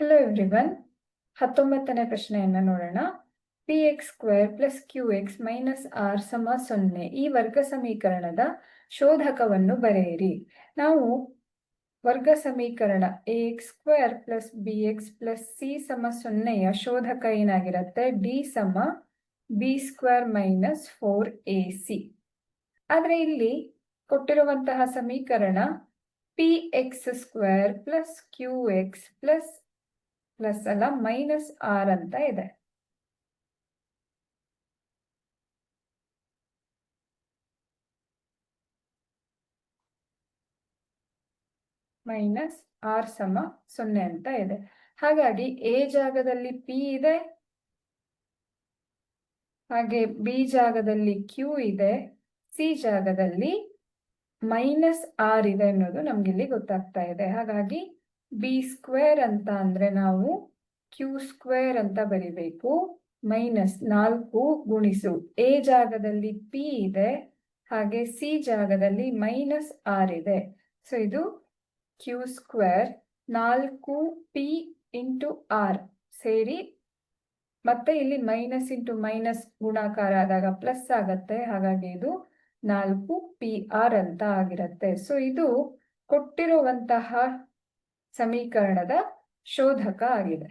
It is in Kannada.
ಹಲೋ ಎವ್ರಿವನ್ ಹತ್ತೊಂಬತ್ತನೇ ಪ್ರಶ್ನೆಯನ್ನು ನೋಡೋಣ. P X square plus Q X minus R ಸಮ ಸೊನ್ನೆ ಈ ವರ್ಗ ಸಮೀಕರಣದ ಶೋಧಕವನ್ನು ಬರೆಯಿರಿ. ನಾವು ವರ್ಗ ಸಮೀಕರಣ A X square plus B X plus C ಸಮ ಸೊನ್ನೆಯ ಶೋಧಕ ಏನಾಗಿರುತ್ತೆ? ಡಿ ಸಮ B square minus four A C ಆದರೆ ಇಲ್ಲಿ ಕೊಟ್ಟಿರುವಂತಹ ಸಮೀಕರಣ P X square plus Q X plus plus ಅಲ್ಲ ಮೈನಸ್ ಆರ್ ಅಂತ ಇದೆ. ಮೈನಸ್ ಆರ್ ಸಮ ಸೊನ್ನೆ ಅಂತ ಇದೆ. ಹಾಗಾಗಿ ಎ ಜಾಗದಲ್ಲಿ ಪಿ ಇದೆ. ಹಾಗೆ ಬಿ ಜಾಗದಲ್ಲಿ ಕ್ಯೂ ಇದೆ. ಸಿ ಜಾಗದಲ್ಲಿ ಮೈನಸ್ ಆರ್ ಇದೆ ಅನ್ನೋದು ನಮ್ಗೆ ಇಲ್ಲಿ ಗೊತ್ತಾಗ್ತಾ ಇದೆ. ಹಾಗಾಗಿ ಬಿ ಸ್ಕ್ವೇರ್ ಅಂತ ಅಂದರೆ ನಾವು ಕ್ಯೂ ಸ್ಕ್ವೇರ್ ಅಂತ ಬರಿಬೇಕು. ಮೈನಸ್ ನಾಲ್ಕು ಗುಣಿಸು. ಎ ಜಾಗದಲ್ಲಿ ಪಿ ಇದೆ, ಹಾಗೆ ಸಿ ಜಾಗದಲ್ಲಿ ಮೈನಸ್ ಆರ್ ಇದೆ. ಸೊ ಇದು ಕ್ಯೂ ಸ್ಕ್ವೇರ್ ನಾಲ್ಕು ಪಿ ಇಂಟು ಆರ್ ಸೇರಿ ಮತ್ತೆ ಇಲ್ಲಿ ಮೈನಸ್ ಇಂಟು ಮೈನಸ್ ಗುಣಾಕಾರ ಆದಾಗ ಪ್ಲಸ್ ಆಗತ್ತೆ. ಹಾಗಾಗಿ ಇದು ನಾಲ್ಕು ಪಿ ಆರ್ ಅಂತ ಆಗಿರತ್ತೆ. ಸೊ ಇದು ಕೊಟ್ಟಿರುವಂತಹ ಸಮೀಕರಣದ ಶೋಧಕ ಆಗಿದೆ.